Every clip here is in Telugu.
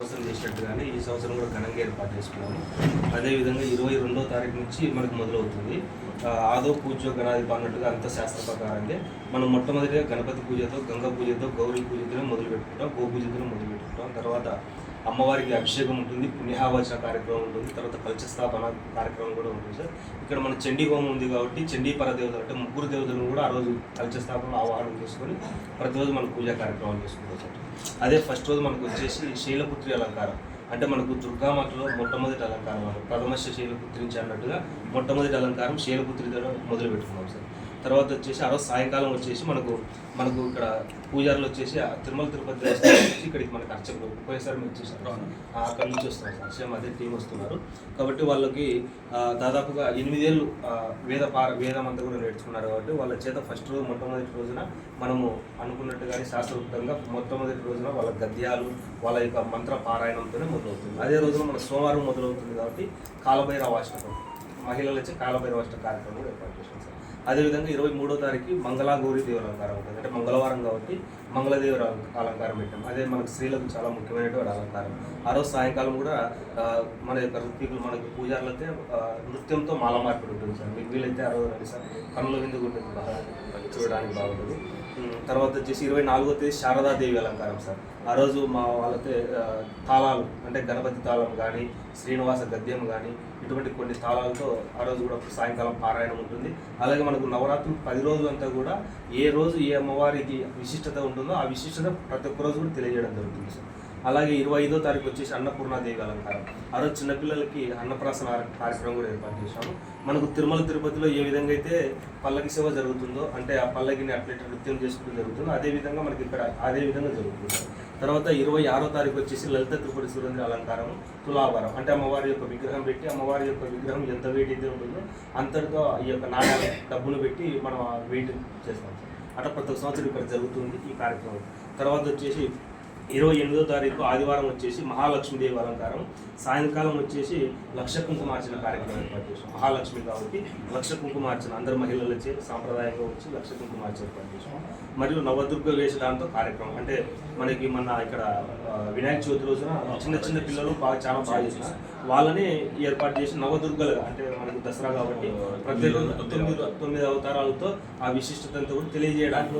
సంవత్సరం చేసినట్టుగానే ఈ సంవత్సరం కూడా ఘనంగా ఏర్పాటు చేసుకున్నాము. అదేవిధంగా ఇరవై రెండో తారీఖు నుంచి మనకు మొదలవుతుంది. ఆదో పూజ గణాధిప అన్నట్టుగా అంత శాస్త్ర ప్రకారంగా మనం మొట్టమొదటిగా గణపతి పూజతో గంగ పూజతో గౌరీ పూజతోనే మొదలు పెట్టుకుంటాం గో మొదలు పెట్టుకుంటాం తర్వాత అమ్మవారికి అభిషేకం ఉంటుంది పుణ్యహావచన కార్యక్రమం ఉంటుంది తర్వాత కలచ స్థాపన కార్యక్రమం కూడా ఉంటుంది సార్. ఇక్కడ మన చండీ హోమం ఉంది కాబట్టి చండీ పర దేవతలు అంటే ముగ్గురు దేవతలను కూడా ఆ రోజు కలచ స్థాపన ఆవాహనం చేసుకొని ప్రతిరోజు మనం పూజా కార్యక్రమాలు చేసుకుంటాం సార్. అదే ఫస్ట్ రోజు మనకు వచ్చేసి శైలపుత్రి అలంకారం. అంటే మనకు దుర్గామాతలో మొట్టమొదటి అలంకారం అని ప్రథమశ శైలపుత్రించి అన్నట్టుగా మొట్టమొదటి అలంకారం శైలపుత్రితో మొదలు పెట్టుకున్నాం సార్. తర్వాత వచ్చేసి ఆ రోజు సాయంకాలం వచ్చేసి మనకు మనకు ఇక్కడ పూజారులు వచ్చేసి ఆ తిరుమల తిరుపతి దేవస్థానం నుంచి ఇక్కడికి మనకు అర్చకులు ఒకేసారి మీరు వచ్చేసారు ఆ అక్కడి నుంచి వస్తున్నారు సార్ సేమ్ అదే టీం వస్తున్నారు. కాబట్టి వాళ్ళకి దాదాపుగా ఎనిమిదేళ్ళు వేద పార వేదం అంతా కూడా నేర్చుకున్నారు కాబట్టి వాళ్ళ చేత ఫస్ట్ రోజు మొట్టమొదటి రోజున మనము అనుకున్నట్టుగానే శాస్త్రోక్తంగా మొట్టమొదటి రోజున వాళ్ళ గద్యాలు వాళ్ళ యొక్క మంత్ర పారాయణంతోనే మొదలవుతుంది. అదే రోజున మన సోమవారం మొదలవుతుంది కాబట్టి కాలభైరవ అష్టకం మహిళలు కాలభైరవ అష్ట కార్యక్రమం కూడా ఏర్పాటు చేసాం సార్. అదేవిధంగా ఇరవై మూడో తారీఖు మంగళాగౌరి గౌరీ అలంకారం ఉంటుంది. అంటే మంగళవారం కాబట్టి మంగళదేవుల అలంకారం పెట్టాం అదే మనకు స్త్రీలకు చాలా ముఖ్యమైనటువంటి అలంకారం. ఆ రోజు సాయంకాలం కూడా మన యొక్క ఋత్వికులు మనకు పూజారులైతే నృత్యంతో మాల మార్పిడి ఉంటుంది సార్. మీకు వీలైతే ఆ రోజు సార్. కనుల విందుకు ఉంటుంది. బాగా చూడడానికి బాగుంటుంది. Hmm. తర్వాత వచ్చేసి ఇరవై నాలుగో తేదీ శారదాదేవి అలంకారం సార్. ఆ రోజు మా వాళ్ళతో తాళాలు అంటే గణపతి తాళం కానీ శ్రీనివాస గద్యం కానీ ఇటువంటి కొన్ని తాళాలతో ఆ రోజు కూడా సాయంకాలం పారాయణం ఉంటుంది. అలాగే మనకు నవరాత్రులు పది రోజులు అంతా కూడా ఏ రోజు ఏ అమ్మవారికి విశిష్టత ఉంటుందో ఆ విశిష్టత ప్రతి ఒక్క రోజు కూడా తెలియజేయడం జరుగుతుంది సార్. అలాగే ఇరవై ఐదో తారీఖు వచ్చేసి అన్నపూర్ణాదేవి అలంకారం. ఆ రోజు చిన్నపిల్లలకి అన్నప్రాసన కార్యక్రమం కూడా ఏర్పాటు చేశాము. మనకు తిరుమల తిరుపతిలో ఏ విధంగా అయితే పల్లకి సేవ జరుగుతుందో అంటే ఆ పల్లకిని అట్లెట్ నృత్యం చేసుకుంటూ జరుగుతుందో అదే విధంగా మనకి ఇక్కడ అదే విధంగా జరుగుతుంది. తర్వాత ఇరవై ఆరో తారీఖు వచ్చేసి లలిత త్రిపురి సురేంద్ర అలంకారం తులాభారం అంటే అమ్మవారి యొక్క విగ్రహం పెట్టి అమ్మవారి యొక్క విగ్రహం ఎంత వెయిట్ అయితే ఉంటుందో అంతటితో ఈ యొక్క నాణ్యాల డబ్బులు పెట్టి మనం వెయిట్ చేస్తాం. అట్లా ప్రతి సంవత్సరం ఇక్కడ జరుగుతుంది ఈ కార్యక్రమం. తర్వాత వచ్చేసి ఇరవై ఎనిమిదో తారీఖు ఆదివారం వచ్చేసి మహాలక్ష్మీదేవి అలంకారం. సాయంకాలం వచ్చేసి లక్ష కుంకుమార్చన కార్యక్రమం ఏర్పాటు చేసాం మహాలక్ష్మి కాబట్టి లక్ష కుంకుమార్చన అందరు మహిళలు వచ్చి సాంప్రదాయంగా వచ్చి లక్ష కుంకుమార్చన ఏర్పాటు చేసాం మరియు నవదుర్గ వేసడాంతో కార్యక్రమం అంటే మనకి మన ఇక్కడ వినాయక చవితి రోజున చిన్న చిన్న పిల్లలు బాగా చాలా బాగా చేసిన వాళ్ళని ఏర్పాటు చేసి నవదుర్గలుగా అంటే మనకు దసరా కాబట్టి ప్రత్యేక తొమ్మిది తొమ్మిది అవతారాలతో ఆ విశిష్టతతో కూడా తెలియజేయడానికి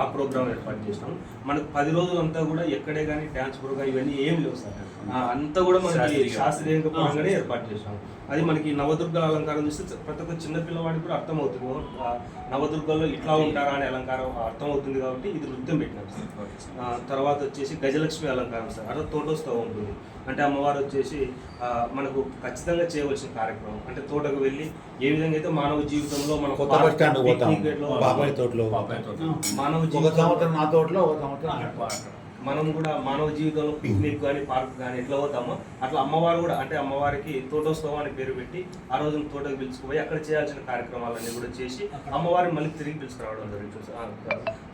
ఆ ప్రోగ్రామ్ ఏర్పాటు చేసినాం. మనకు పది రోజులంతా కూడా ఎక్కడే కానీ డ్యాన్స్ ప్రోగ్రామ్ ఇవన్నీ ఏం లేవు సార్. ఆ, అంతా కూడా మనకి శాస్త్రీయంగా. పరంగానే ఏర్పాటు చేసినాం అది మనకి నవదుర్గల అలంకారం చూస్తే ప్రతి ఒక్క చిన్న పిల్లవాడికి కూడా అర్థమవుతుంది. ఆ, నవదుర్గల్లో ఇట్లా ఉంటారా అనే అలంకారం అర్థమవుతుంది కాబట్టి ఇది నృత్యం పెట్టినాం సార్. ఆ, తర్వాత వచ్చేసి గజలక్ష్మి అలంకారం సార్. అట్లా తోటోత్సవం ఉంటుంది. అంటే అమ్మవారు వచ్చేసి ఆ, మనకు ఖచ్చితంగా చేయవలసిన కార్యక్రమం. అంటే తోటకు వెళ్ళి ఏ విధంగా అయితే మానవ జీవితంలో మన కొత్త బస్ స్టాండ్ పోతాం బాబాయ్ తోటలో. మానవ సంవత్సరం నా తోటలో ఒక సంవత్సరం మనం కూడా మానవ జీవితంలో పిక్నిక్ కానీ పార్క్ కానీ ఎట్లా పోతామో అట్లా అమ్మవారు కూడా అంటే అమ్మవారికి తోటోత్సవం అని పేరు పెట్టి ఆ రోజున తోటకు పిలుచుకుపోయి అక్కడ చేయాల్సిన కార్యక్రమాలన్నీ కూడా చేసి అమ్మవారిని మళ్ళీ తిరిగి పిలుచుకురావడం జరుగుతుంది ఆ,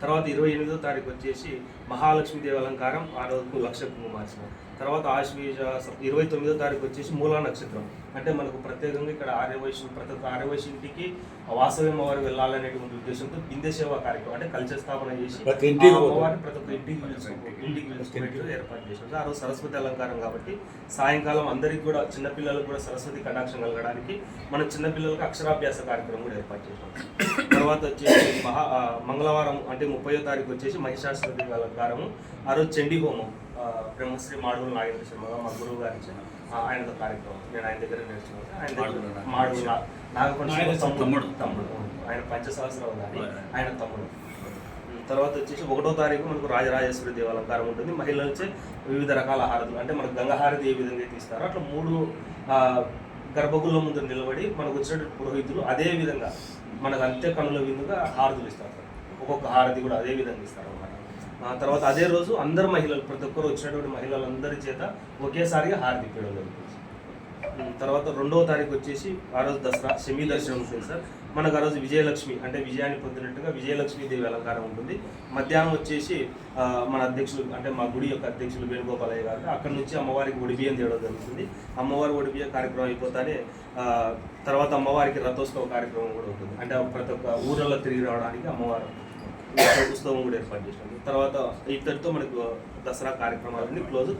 తర్వాత ఇరవై ఎనిమిదో తారీఖు వచ్చేసి మహాలక్ష్మి దేవాలంకారం ఆ రోజుకు లక్ష కుంభమార్చిన తర్వాత ఆశ్వీజ ఇరవై తొమ్మిదో తారీఖు వచ్చేసి మూలా నక్షత్రం. అంటే మనకు ప్రత్యేకంగా ఇక్కడ ఆర్యవైశ్యం ప్రతి ఒక్క ఆర్యవైశ్య ఇంటికి వాసవి అమ్మవారు వెళ్ళాలనేటువంటి ఉద్దేశంతో బిందె సేవా కార్యక్రమం అంటే కల్చర్ స్థాపన చేసి ప్రతి. అమ్మవారిని ఒక్క ఇంటికి ఇంటికి ఏర్పాటు చేశారు ఆ రోజు సరస్వతి అలంకారం కాబట్టి సాయంకాలం అందరికి కూడా చిన్నపిల్లలకు కూడా సరస్వతి కటాక్షం కలగడానికి మనం చిన్నపిల్లలకు అక్షరాభ్యాస కార్యక్రమం కూడా ఏర్పాటు చేసాం తర్వాత వచ్చేసి మహా మంగళవారం అంటే ముప్పయో తారీఖు వచ్చేసి మహిషాసురతి అలంకారము. ఆ రోజు చండీ హోమం బ్రహ్మశ్రీ మాడుగుల నాగేంద్ర శర్మ గారు, మా గురువు గారి ఆయనతో కార్యక్రమం. నేను ఆయన దగ్గర నేర్చుకున్నాను ఆయన మాడుగుల దగ్గర తమ్ముడు. తమ్ముడు. ఆయన పంచసహస్రం గారి ఆయన తమ్ముడు. తర్వాత వచ్చేసి ఒకటో తారీఖు మనకు రాజరాజేశ్వరి దేవ అలంకారం ఉంటుంది. మహిళలచే వివిధ రకాల హారతులు అంటే మనకు గంగహారతి ఏ విధంగా అయితే ఇస్తారో అట్లా మూడు ఆ, గర్భగుళ్ళ ముందు నిలబడి మనకు వచ్చినటువంటి పురోహితులు అదే విధంగా మనకు కనుల విందుగా హారతులు ఇస్తారు. ఒక్కొక్క హారతి కూడా అదే విధంగా ఇస్తారు అన్నమాట తర్వాత అదే రోజు అందరు మహిళలు ప్రతి ఒక్కరు వచ్చినటువంటి మహిళలందరి చేత ఒకేసారిగా హారతి జరుగుతుంది తర్వాత రెండవ తారీఖు వచ్చేసి ఆ రోజు దసరా సెమీ దర్శనం ఉంటుంది సార్. మనకు ఆ రోజు విజయలక్ష్మి అంటే విజయాన్ని పొందినట్టుగా విజయలక్ష్మి దేవి అలంకారం ఉంటుంది. మధ్యాహ్నం వచ్చేసి మన అధ్యక్షులు అంటే మా గుడి యొక్క అధ్యక్షులు వేణుగోపాలయ్య గారు అక్కడ నుంచి అమ్మవారికి ఒడిబియ్యం తేవడం జరుగుతుంది. అమ్మవారి ఒడిబియ్య కార్యక్రమం అయిపోతానే తర్వాత అమ్మవారికి రథోత్సవ కార్యక్రమం కూడా ఉంటుంది. అంటే ప్రతి ఒక్క ఊరల్లో తిరిగి రావడానికి అమ్మవారు ఉత్సవం కూడా ఏర్పాటు చేసినాం. తర్వాత ఇద్దరితో మనకు దసరా కార్యక్రమాలన్నీ క్లోజ్